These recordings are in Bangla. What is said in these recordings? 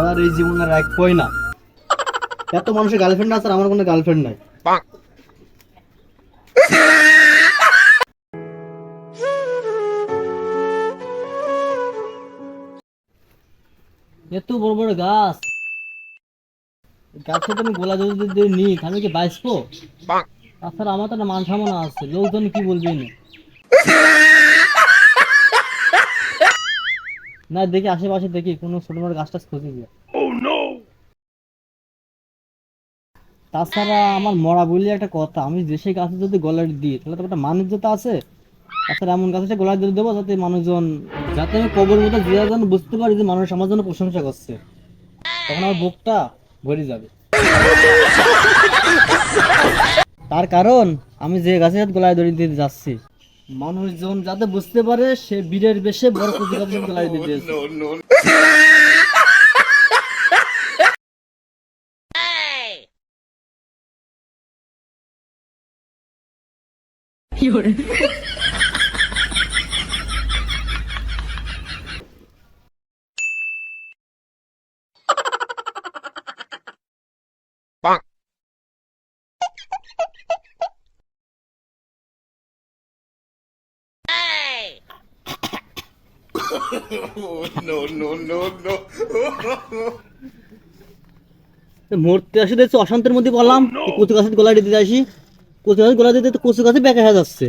তাদের এই জীবনে রাখবই না। এত মানুষের গার্লফ্রেন্ড আছে আমার কোনো গার্লফ্রেন্ড নাই। এত বড় বড় গাছ। গাছে তুমি গোলা যদি নি আমি কি বাঁচবো? তাছাড়া আমার তো একটা মান সম্মান আছে, লোকজন কি বলবে না না, দেখি আশেপাশে দেখি, কোনো ছোট বড় গাছ টাছ খুঁজে দিয়ে তাছাড়া আমার মরা বললে একটা কথা আমি যে সেই গাছে যদি গলায় দিই তাহলে তো একটা মানুষ যেটা আছে। তাছাড়া এমন গাছে গলায় দিয়ে দেবো যাতে মানুষজন যাতে আমি কবর মতো যে যেন বুঝতে পারি যে মানুষ আমার জন্য প্রশংসা করছে। তখন আমার বুকটা ভরে যাবে। তার কারণ আমি যে গাছের গলায় দড়ি দিতে যাচ্ছি মানুষজন যাতে বুঝতে পারে সে বীরের বেশে বড় গাছের গলায় দিতে মরতে আসি দেখছি অশান্তের মধ্যে বললাম কচু গাছের গলায় দিতে আসি। কচু গাছের গলায় দিতে কচু গাছে বেঁকা হয়ে যাচ্ছে।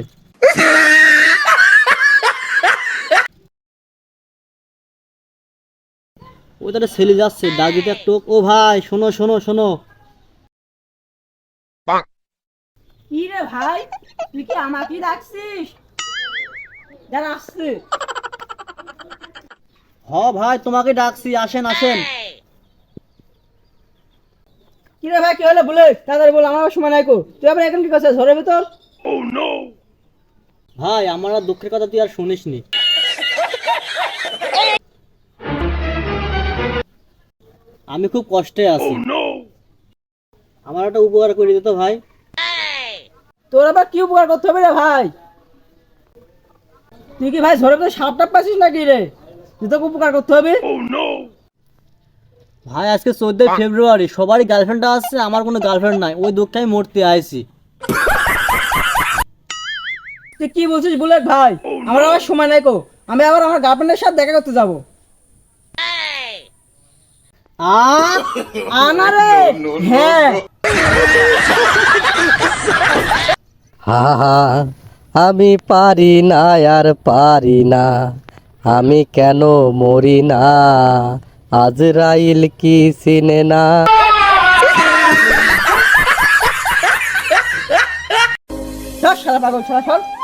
ওই তাহলে ছেলে যাচ্ছে ডাক দিতে একটু ও ভাই শোনো শোনো শোনো। কি রে ভাই তুই কি আমাকে ডাকছিস? দাঁড়া আসছে। হ ভাই তোমাকে ডাকছি আসেন আসেন। কি রে ভাই কি হলো? বলে তাড়াতাড়ি বল আমার সময় নাই কো। তুই আবার এখন কি করছিস? ঘরের ভিতর? ও নো ভাই আমার আর দুঃখের কথা তুই আর শুনিস নি। আমি খুব কষ্টে আছি। আমার একটা উপকার করে দিত ভাই। তোর আবার কি উপকার করতে হবে রে ভাই? তুই কি ভাই ঝরে ভিতরে সাপ টাপ পাচ্ছিস নাকি রে? তুই তোকে উপকার করতে হবে। ভাই আজকে চোদ্দই ফেব্রুয়ারি সবারই গার্লফ্রেন্ড আছে আমার কোনো গার্লফ্রেন্ড নাই। ওই দুঃখে আমি মরতে আইছি। তুই কি বলছিস বুলেট ভাই? আমার আবার সময় নাই কো। আমি আবার আমার গার্লফ্রেন্ডের সাথে দেখা করতে যাব। আ আনা রে! হ্যাঁ। হা হা আমি পারি না আর পারি না। আমি কেন মরি না? আজরাইল কি চিনে না সারা পাগল সারা